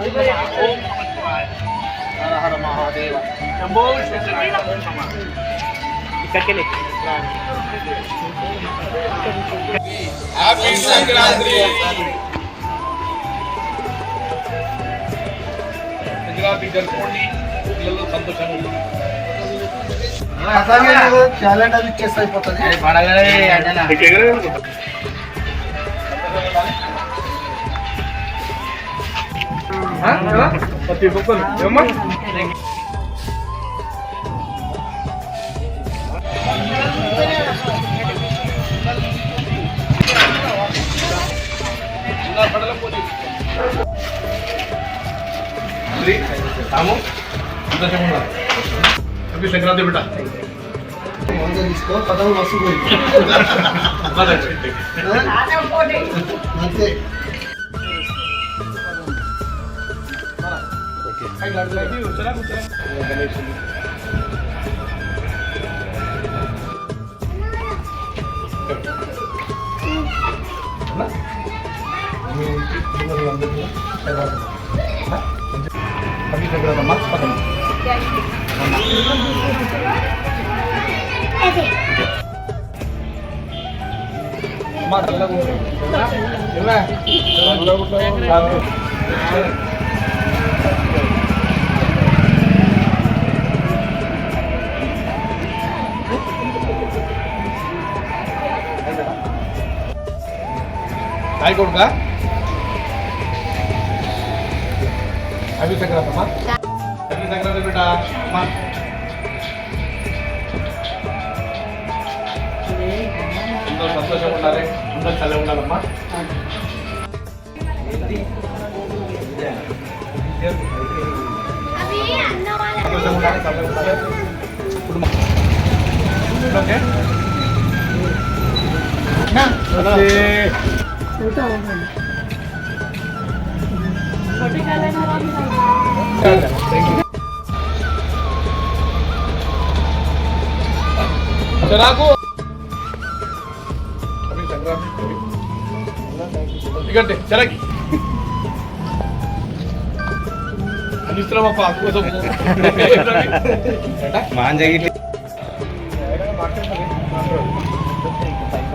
ओम हर हर महादेव शंभो करके ले हैप्पी संक्रांति సంక్రాంతి జరుపుకోండి పిల్లలు సంతోషంగా క్యాలెండర్ అది ఇచ్చేస్తే అయిపోతుంది ఆ? కదా? ప్రతి ఒక్కరు ఏమ్మా ఇలా పడల పోనీ. శ్రీ, రాము, సంతోషంగా ఉన్నారు. హ్యాపీ సంక్రాంతి బిడ్డ మంచిగా తీసుకో పదవి వస్తు అంతే Ini Mas, lagi, mau. Mas, kita mau. Kita mau. Mas, kita mau. Hi కొడుకా సంక్రాంతి అమ్మా. హ్యాపీ సంక్రాంతి బిడ్డ అమ్మా అందరూ సంతోషంగా ఉండాలి. అందరూ చల్లగా ఉండాలమ్మా. సంతోషంగా ఉండాలి చల్లగా ఉండాలి. ఓకే? ఇకంటే చిరకి అందిస్తున్నామప్ప కోసం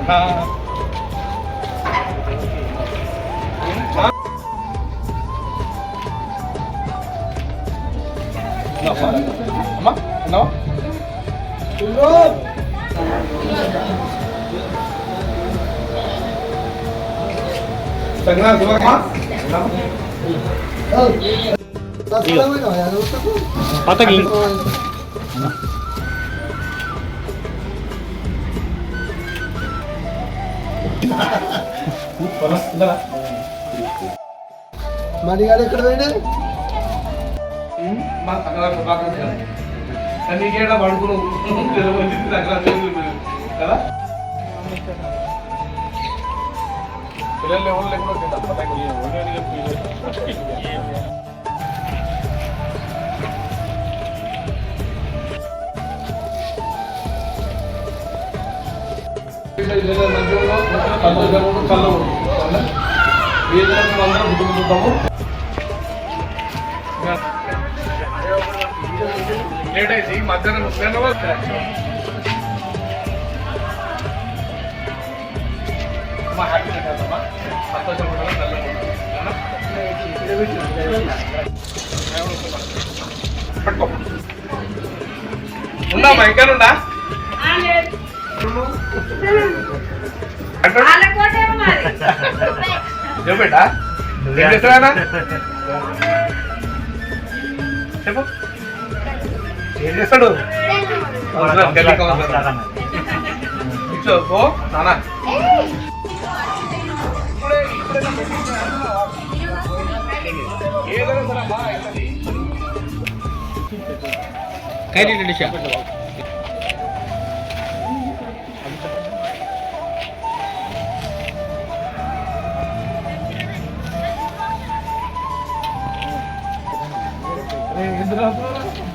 మాంజగిరి అమ్మా ఉన్నావా సంక్రాంతి శుభాకాంక్షలు. పతకి మణిగాడు ఎక్కడ పోయినా మా సంక్రాంతి శుభాకాంక్షలు. కానీ నీకేడా తెలియదు సంక్రాంతి కదా? పిల్లలు ఎవరు లేకుండా తింటారు విధంగా అందరం గుర్తుకుంటాము లేట్ అయింది మధ్యాహ్నం మా హ్యాపీ కదమ్మా సంతోషం ఉండాలి చల్లగా ఉండాలి పట్టుకో ఉందా ఇంకా చెప్పు బేటా. ఏం చేస్తారా చెప్పు. ఏం చేస్తాడు? కూర్చో పో నాన్న. ఏదైనా సరే అమ్మా అవుతుంది. కైరీ నిడిషా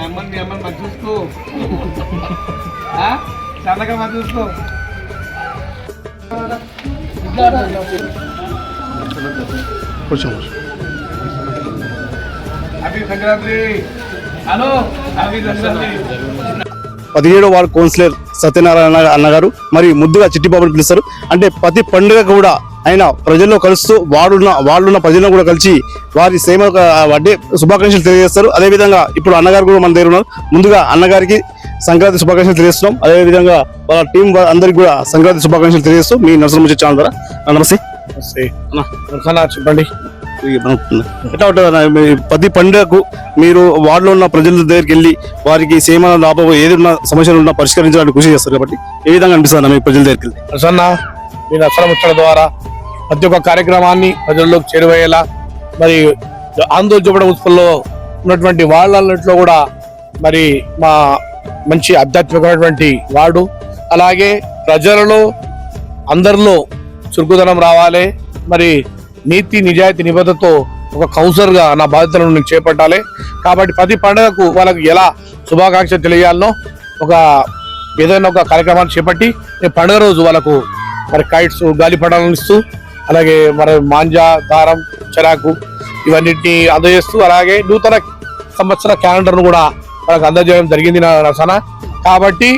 అమ్మని మీ అమ్మని మంచి చూసుకో ఆ? చల్లగా మంచి చూసుకో happy Sankranti hello happy Sankranti పదిహేడో వార్డు కౌన్సిలర్ సత్యనారాయణ అన్నగారు మరి ముద్దుగా చిట్టిబాబుని పిలుస్తారు. అంటే ప్రతి పండుగ కూడా ఆయన ప్రజల్లో కలుస్తూ వాడున్న వాళ్ళున్న ప్రజలను కూడా కలిసి వారి సేమ అంటే శుభాకాంక్షలు తెలియజేస్తారు. అదేవిధంగా ఇప్పుడు అన్నగారు కూడా మన దగ్గర ఉన్నారు. ముందుగా అన్నగారికి సంక్రాంతి శుభాకాంక్షలు తెలియజేస్తున్నాం. అదేవిధంగా వాళ్ళ టీం అందరికి కూడా సంక్రాంతి శుభాకాంక్షలు తెలియజేస్తూ మీ నరసింహ ఛానల్ ద్వారా. నమస్తే. నమస్తే. అన్న చెప్పండి. ఎట్లా ఉంటుంది ప్రతి పండుగకు మీరు వార్డులో ఉన్న ప్రజల దగ్గరికి వెళ్ళి వారికి సేమ లాభం ఏదైనా సమస్యలు ఉన్నా పరిష్కరించడానికి కృషి చేస్తారు కాబట్టి ఏ విధంగా అనిపిస్తుంది మీ ప్రజల దగ్గరికి వెళ్ళి? ప్రసన్న మీ నచ్చల ద్వారా ప్రతి ఒక్క కార్యక్రమాన్ని ప్రజల్లోకి చేరువయ్యేలా మరి ఆందోళన చూపడం ఉత్పల్లో ఉన్నటువంటి వాళ్ళట్లో కూడా మరి మా మంచి ఆధ్యాత్మికమైనటువంటి వాడు. అలాగే ప్రజలలో అందరిలో చురుకుదనం రావాలి. మరి నీతి నిజాయితీ నిబద్ధతో ఒక కౌన్సిలర్గా నా బాధ్యతలను నేను చేపట్టాలి. కాబట్టి ప్రతి పండుగకు వాళ్ళకు ఎలా శుభాకాంక్షలు తెలియాలనో ఒక ఏదైనా ఒక కార్యక్రమాన్ని చేపట్టి నేను పండుగ రోజు వాళ్ళకు మరి కైట్స్ గాలిపటాలను ఇస్తూ అలాగే మరి మాంజా దారం చెరాకు ఇవన్నిటిని అందజేస్తూ అలాగే నూతన సంవత్సర క్యాలెండర్ను కూడా వాళ్ళకి అందజేయడం జరిగింది నా రసన. కాబట్టి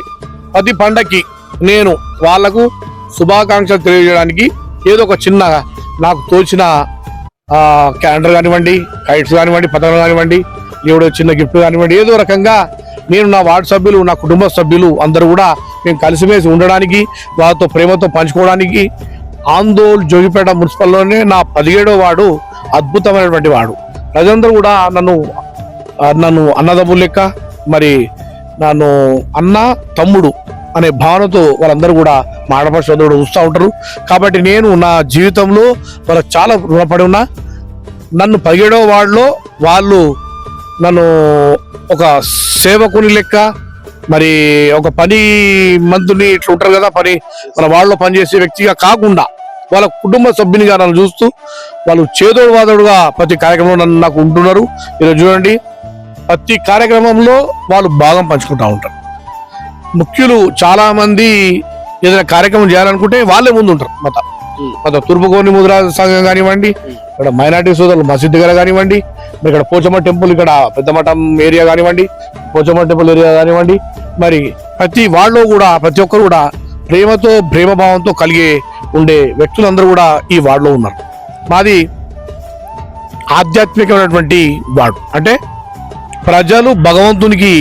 ప్రతి పండగకి నేను వాళ్ళకు శుభాకాంక్షలు తెలియజేయడానికి ఏదో ఒక చిన్న నాకు తోచిన క్యాలెండర్ కానివ్వండి కైట్స్ కానివ్వండి పథకం కానివ్వండి ఎవడో చిన్న గిఫ్ట్ కానివ్వండి ఏదో రకంగా నేను నా వార్డు సభ్యులు నా కుటుంబ సభ్యులు అందరూ కూడా మేము కలిసిమేసి ఉండడానికి వారితో ప్రేమతో పంచుకోవడానికి ఆందోళ్ జోగిపేట మున్సిపల్లోనే నా పదిహేడో వాడు అద్భుతమైనటువంటి వాడు ప్రజలందరూ కూడా నన్ను నన్ను అన్నదమ్ము లెక్క మరి నన్ను అన్న తమ్ముడు అనే భావనతో వాళ్ళందరూ కూడా మా ఆడపడ సోదరుడు చూస్తూ ఉంటారు. కాబట్టి నేను నా జీవితంలో వాళ్ళకి చాలా రుణపడి ఉన్నా. నన్ను పదిహేడవ వార్డులో వాళ్ళు నన్ను ఒక సేవకుని లెక్క మరి ఒక పని మంతుని ఇట్లా ఉంటారు కదా పని మన వాళ్ళలో పనిచేసే వ్యక్తిగా కాకుండా వాళ్ళ కుటుంబ సభ్యునిగా నన్ను చూస్తూ వాళ్ళు చేదోడు వాదోడుగా ప్రతి కార్యక్రమంలో నన్ను నాకు ఉంటున్నారు. ఈరోజు చూడండి ప్రతి కార్యక్రమంలో వాళ్ళు భాగం పంచుకుంటా ఉంటారు. ముఖ్యులు చాలామంది ఏదైనా కార్యక్రమం చేయాలనుకుంటే వాళ్ళే ముందు ఉంటారు మత మత తూర్పుకోని ముద్రా సంఘం కానివ్వండి ఇక్కడ మైనార్టీ సోదరులు మసీద్ దగ్గర కానివ్వండి మరి ఇక్కడ పోచమ్మ టెంపుల్ ఇక్కడ పెద్దమఠం ఏరియా కానివ్వండి పోచమ్మ టెంపుల్ ఏరియా కానివ్వండి మరి ప్రతి వాళ్ళు కూడా ప్రతి ఒక్కరు కూడా ప్రేమతో ప్రేమభావంతో కలిగే ఉండే వ్యక్తులందరూ కూడా ఈ వార్డులో ఉన్నారు. మాది ఆధ్యాత్మికమైనటువంటి వార్డు. అంటే ప్రజలు భగవంతునికి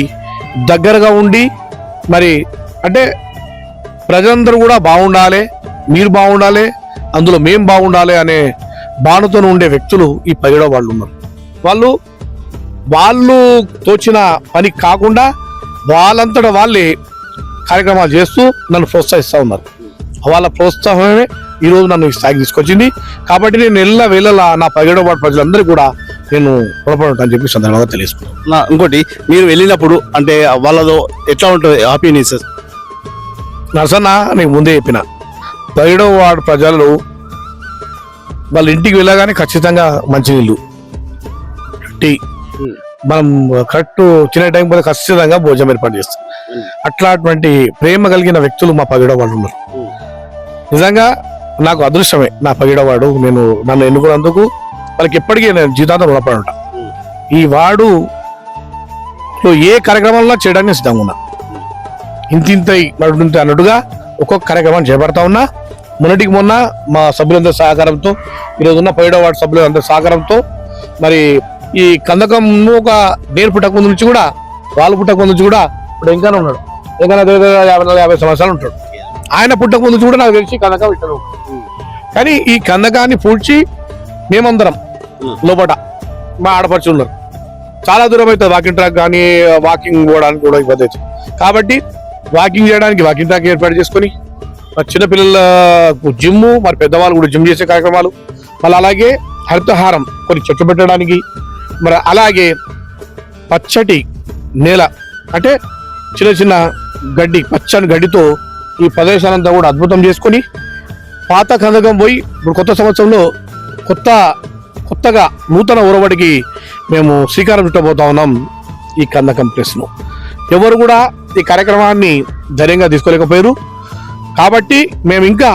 దగ్గరగా ఉండి మరి అంటే ప్రజలందరూ కూడా బాగుండాలి మీరు బాగుండాలి అందులో మేం బాగుండాలి అనే బాణతో ఉండే వ్యక్తులు ఈ పదిహేడో వాళ్ళు ఉన్నారు. వాళ్ళు వాళ్ళు తోచిన పని కాకుండా వాళ్ళంతటా వాళ్ళే కార్యక్రమాలు చేస్తూ నన్ను ప్రోత్సహిస్తూ ఉన్నారు. వాళ్ళ ప్రోత్సాహమే ఈరోజు నన్ను ఈ స్థాయికి తీసుకొచ్చింది. కాబట్టి నేను ఎల్ల వేళలా నా పదిహేడో వార్డు ప్రజలందరూ కూడా నేను రుణపడి ఉంటానని చెప్పి సందర్భంగా తెలియజేస్తున్నాను ఇంకోటి మీరు వెళ్ళినప్పుడు అంటే వాళ్ళతో ఎట్లా ఉంటుంది హ్యాపీనెస్? నరసన్న నీకు ముందే చెప్పిన. పదిహేడవ వార్డు ప్రజలు వాళ్ళ ఇంటికి వెళ్ళగానే ఖచ్చితంగా మంచినీళ్ళు. టీ. మనం కరెక్ట్ తినే టైం పోతే ఖచ్చితంగా భోజనం ఏర్పాటు చేస్తాం. అట్లాంటి ప్రేమ కలిగిన వ్యక్తులు మా పగిడో వాళ్ళు ఉన్నారు. నిజంగా నాకు అదృష్టమే నా పగిడో వాడు. నేను నన్ను ఎన్నుకున్నందుకు వాళ్ళకి ఎప్పటికీ నేను జీతాంతం రుణపడి ఉంటా. ఈ వాడు లో ఏ కార్యక్రమంలో చేయడానికి సిద్ధంగా ఉన్నా. ఇంతింతై నడుంత అన్నట్టుగా ఒక్కొక్క కార్యక్రమాన్ని చేపడతా ఉన్నా. మొన్నటికి మొన్న మా సభ్యులందరి సహకారంతో ఈరోజు ఉన్న పైడో వార్డు సభ్యులందరి సహకారంతో మరి ఈ కందకం ఒక నేను పుట్టక ముందు నుంచి కూడా వాళ్ళు పుట్టక ముందు నుంచి కూడా ఇప్పుడు ఇంకా ఉన్నాడు. ఇంకా యాభై నాలుగు యాభై సంవత్సరాలు ఉంటాడు. ఆయన పుట్టక ముందు నుంచి కూడా నాకు తెలిసి కందకం ఇట్లా కానీ ఈ కందకాన్ని పూడ్చి మేమందరం లోపట మా ఆడపడుచు ఉన్నారు. చాలా దూరం అవుతుంది వాకింగ్ ట్రాక్ కానీ వాకింగ్ పోవడానికి కూడా ఇబ్బంది అవుతుంది. కాబట్టి వాకింగ్ చేయడానికి వాకింగ్ ట్రాక్ ఏర్పాటు చేసుకొని మరి చిన్నపిల్లలకు జిమ్ మరి పెద్దవాళ్ళు కూడా జిమ్ చేసే కార్యక్రమాలు. మళ్ళీ అలాగే హరితహారం కొన్ని చెట్లు పెట్టడానికి మరి అలాగే పచ్చటి నేల అంటే చిన్న చిన్న గడ్డి పచ్చని గడ్డితో ఈ ప్రదేశాలంతా కూడా అద్భుతం చేసుకొని పాత కందకం పోయి ఇప్పుడు కొత్త సంవత్సరంలో కొత్త కొత్తగా నూతన ఉరవడికి మేము శ్రీకారం చుట్టబోతా ఉన్నాం ఈ కందకం ప్లేస్ను ఎవరు కూడా ఈ కార్యక్రమాన్ని ధైర్యంగా తీసుకోలేకపోయారు. కాబట్టి మేము ఇంకా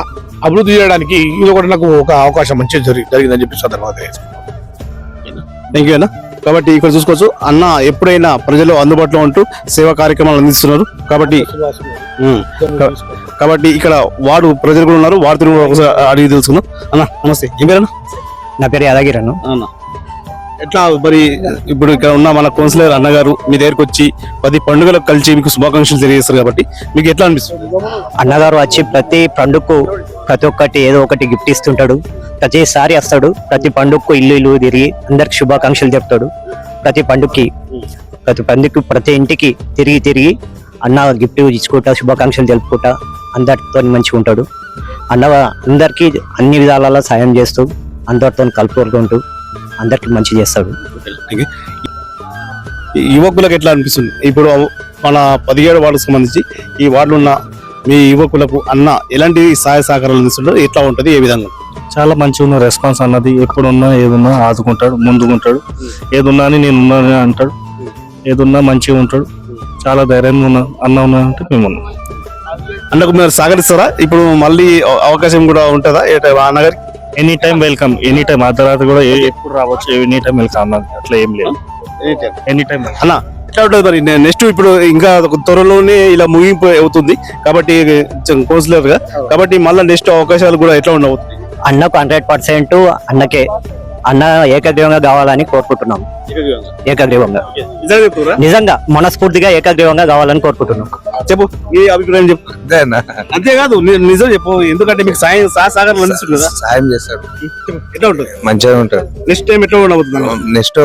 అభివృద్ధి చేయడానికి ఇది ఒకటి నాకు ఒక అవకాశం మంచి జరిగి జరిగిందని చెప్పి సందర్భంగా తెలియజేస్తున్నాను. థ్యాంక్ యూ అన్న. కాబట్టి ఇక్కడ చూసుకోవచ్చు అన్న ఎప్పుడైనా ప్రజలు అందుబాటులో ఉంటూ సేవా కార్యక్రమాలు అందిస్తున్నారు. కాబట్టి కాబట్టి ఇక్కడ వాడు ప్రజలు కూడా ఉన్నారు. వారితో కూడా ఒకసారి అడిగి తెలుసుకుందాం. అన్న నమస్తే. ఏం పేరు అన్న నా పేరు యాదగిరి అన్న. అన్న. ఎట్లా మరి ఇప్పుడు ఇక్కడ ఉన్న మన కౌన్సిలర్ అన్నగారు మీ దగ్గరకు వచ్చి పది పండుగలకు కలిసి మీకు శుభాకాంక్షలు తెలియజేస్తారు కాబట్టి మీకు ఎట్లా అనిపిస్తుంది? అన్నగారు వచ్చి ప్రతి పండుగకు ప్రతి ఒక్కటి ఏదో ఒకటి గిఫ్ట్ ఇస్తుంటాడు. ప్రతిసారి వస్తాడు. ప్రతి పండుగకు ఇల్లు ఇల్లు తిరిగి అందరికి శుభాకాంక్షలు చెప్తాడు. ప్రతి పండుగకి ప్రతి పండుగకి ప్రతి ఇంటికి తిరిగి తిరిగి అన్న గిఫ్ట్ ఇచ్చుకుంటా శుభాకాంక్షలు తెలుపుకుంటా అందరితో మంచిగా ఉంటాడు. అన్న అందరికీ అన్ని విధాలలో సాయం చేస్తూ అందరితో కలుపుకుంటూ అందరికి మంచి చేస్తాడు. ఈ యువకులకు ఎట్లా అనిపిస్తుంది? ఇప్పుడు మన పదిహేడు వార్డుకు సంబంధించి ఈ వార్డులో ఉన్న మీ యువకులకు అన్న ఎలాంటి సహాయ సహకారాలు అందిస్తుంటారు ఎట్లా ఉంటది ఏ విధంగా చాలా మంచిగా ఉన్న రెస్పాన్స్ అన్నది ఎప్పుడున్నా ఏదున్నా ఆదుకుంటాడు ముందుకుంటాడు. ఏదున్నా అని నేను ఉన్నాను అంటాడు. ఏదున్నా మంచిగా ఉంటాడు. చాలా ధైర్యంగా ఉన్నా అన్న ఉన్నా అంటే మేము ఉన్నాం అన్నకు మీరు సహకరిస్తారా? ఇప్పుడు మళ్ళీ అవ- అవకాశం కూడా ఉంటుందా? ఏ టైం అన్నగారికి any time welcome any time అర్ధరాత్రి కూడా ఏ- ఎప్పుడు రావచ్చు ఎనీ టైం వెల్కమ్ అట్లా ఏం లేదు. ఎనీ టైం ఎట్లా ఉంటుంది మరి నెక్స్ట్ ఇప్పుడు ఇంకా ఒక త్వరలోనే ఇలా ముగింపు అవుతుంది. కాబట్టి కౌన్సిలర్గా కాబట్టి మళ్ళీ నెక్స్ట్ అవకాశాలు కూడా ఎట్లా ఉండబోతుంది అన్నకు హండ్రెడ్ పర్సెంట్ అన్నకే. అన్న ఏకగ్రీవంగా కావాలని కోరుకుంటున్నాం. ఏకగ్రీవంగా? నిజంగా మనస్ఫూర్తిగా ఏకగ్రీవంగా కావాలని కోరుకుంటున్నాం. చెప్పు ఈ అభిప్రాయం చెప్పు. అంతేకాదు నిజం చెప్పు ఎందుకంటే మీకు సాయం కదా సాయం చేస్తాడు. ఎట్లా ఉంటుంది? మంచిగా ఉంటాడు. నెక్స్ట్ టైం ఎట్లా ఉండబోతుంది? నెక్స్ట్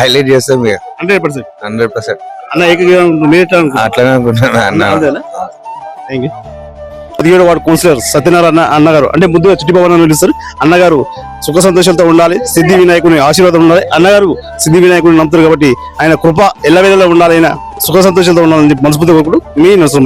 హైలైట్ చేస్తాం హండ్రెడ్ పర్సెంట్? Hundred percent. అన్న ఏకగ్రీవం మీరు ఎట్లా అనుకుంటున్నారు? అట్లనే అనుకుంటున్నాను అన్న? థ్యాంక్ యూ పదిహేడు వాడు కౌన్సిలర్ సత్యనారాయణ అన్నగారు. అంటే ముద్దుగా చిట్టి అని పిలుస్తారు అన్నగారు సుఖ సంతోషాలతో ఉండాలి. సిద్ధి వినాయకుని ఆశీర్వాదం ఉండాలి. అన్నగారు సిద్ధి వినాయకుని నమ్ముతారు కాబట్టి ఆయన కృప ఎల్లవేళలా ఉండాలి. ఆయన సుఖ సంతోషాలతో ఉండాలని మనస్ఫూర్తి కోరుకుంటూ మీ నరసింహ